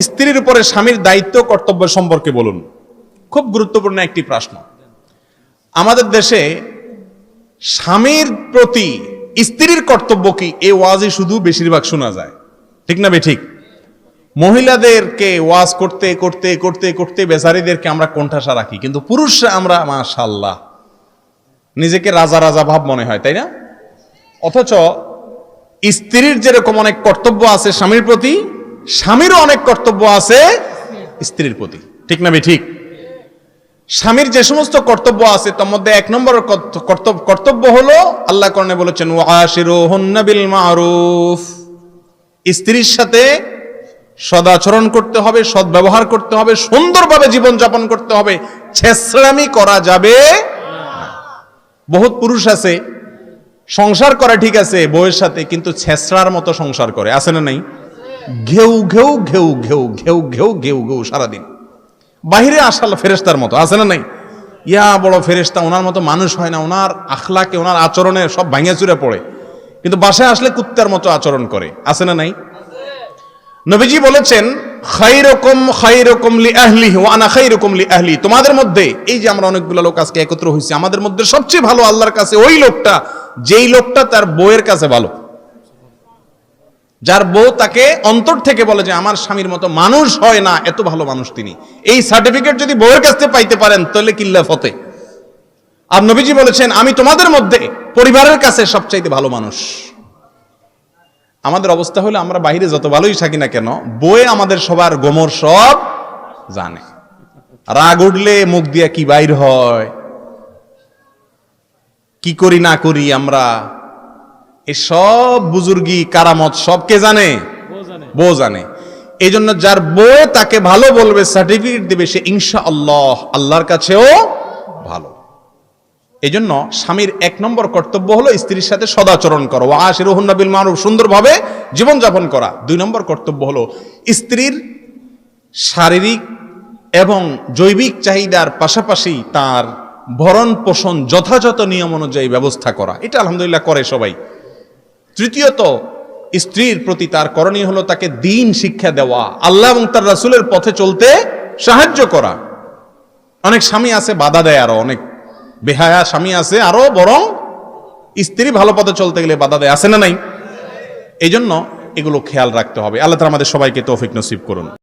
স্ত্রীর উপরে স্বামীর দায়িত্ব, কর্তব্য সম্পর্কে বলুন। খুব গুরুত্বপূর্ণ একটি প্রশ্ন। আমাদের দেশে স্বামীর প্রতি স্ত্রীর কর্তব্য কি? এ ওয়াজই শুধু বেশিরভাগ শোনা যায়। ঠিক না বে ঠিক? মহিলাদেরকে ওয়াজ করতে করতে করতে করতে বেচারিদেরকে আমরা কোণঠাসা রাখি, কিন্তু পুরুষরা আমরা মাশাল্লাহ নিজেকে রাজা রাজা ভাব মনে হয়, তাই না? অথচ স্ত্রীর যেরকম অনেক কর্তব্য আছে স্বামীর প্রতি স্বামীরও অনেক কর্তব্য আছে স্ত্রীর প্রতি। ঠিক না ঠিক? স্বামীর যে সমস্ত কর্তব্য আছে, তার মধ্যে এক নম্বর কর্তব্য হলো, আল্লাহ করণে বলেছেন বিল মারুফ স্ত্রীর সাথে সদাচরণ করতে হবে, সদ্ব্যবহার করতে হবে, সুন্দরভাবে জীবন যাপন করতে হবে। ছেসড়ামি করা যাবে বহুত পুরুষ আছে, সংসার করে ঠিক আছে, বউয়ের সাথে, কিন্তু ছেসড়ার মতো সংসার করে। আছে না নাই? ঘেউ ঘেউ ঘেউ ঘেউ ঘেউ ঘেউ ঘেউ ঘেউ সারাদিন। বাহিরে আসাল ফেরেস্তার মতো, আছে না নাই? ইয়া বড় ফেরেস্তা ওনার মতো মানুষ হয় না, ওনার আখলাকে, ওনার আচরণে সব ভাঙে চুরে পড়ে। কিন্তু বাসায় আসলে কুত্তার মতো আচরণ করে, আছে না নাই? নবীজি বলেছেন খাইরকম খাইরকম লি আহলি ওয়া আনা খাইরকম লি আহলি তোমাদের মধ্যে, এই যে আমরা অনেকগুলো লোক আজকে একত্র হয়েছি আমাদের মধ্যে সবচেয়ে ভালো আল্লাহর কাছে ওই লোকটা, যেই লোকটা তার বউয়ের কাছে ভালো। যার বউ তাকে অন্তর থেকে বলে যে আমার স্বামীর মতো মানুষ হয় না, এত ভালো মানুষ তিনি। এই সার্টিফিকেট যদি বউয়ের কাছ থেকে পাইতে পারেন, তাহলে কিল্লা ফতে। আর নবীজি বলেছেন, আমি তোমাদের মধ্যে পরিবারের কাছে সবচাইতে ভালো মানুষ। আমাদের অবস্থা হলো, আমরা বাইরে যত ভালোই থাকি না কেন বয়ে আমাদের সবার গোমর সব জানে। রাগ উঠলে মুখ দিয়া কি বাইর হয়? কি করি না করি আমরা? এই সব বুজুর্গি কারামত সব কে জানে? বউ জানে। এই জন্য যার বউ তাকে ভালো বলবে সার্টিফিকেট দেবে সে ইনশা আল্লাহ আল্লাহর কাছেও ভালো। এই জন্য স্বামীর এক নম্বর কর্তব্য হলো স্ত্রীর সাথে সদাচরণ করো। আশিরুহুন্না বিল মারুফ সুন্দরভাবে জীবনযাপন করা। দুই নম্বর কর্তব্য হলো স্ত্রীর শারীরিক এবং জৈবিক চাহিদার পাশাপাশি তার ভরণ পোষণ যথাযথ নিয়ম অনুযায়ী ব্যবস্থা করা। এটা আলহামদুলিল্লাহ করে সবাই। তৃতীয়ত, স্ত্রীর প্রতি তার করণীয় হলো তাকে দিন শিক্ষা দেওয়া। আল্লাহ এবং তার রাসুলের পথে চলতে সাহায্য করা। অনেক স্বামী আছে, বাধা দেয় আরও, অনেক বেহায়া স্বামী আছে, আরও বরং স্ত্রী ভালো পথে চলতে গেলে বাধা দেয়। আছে না নাই? এই জন্য এগুলো খেয়াল রাখতে হবে। আল্লাহ তারা আমাদের সবাইকে তৌফিক নসিব করুন।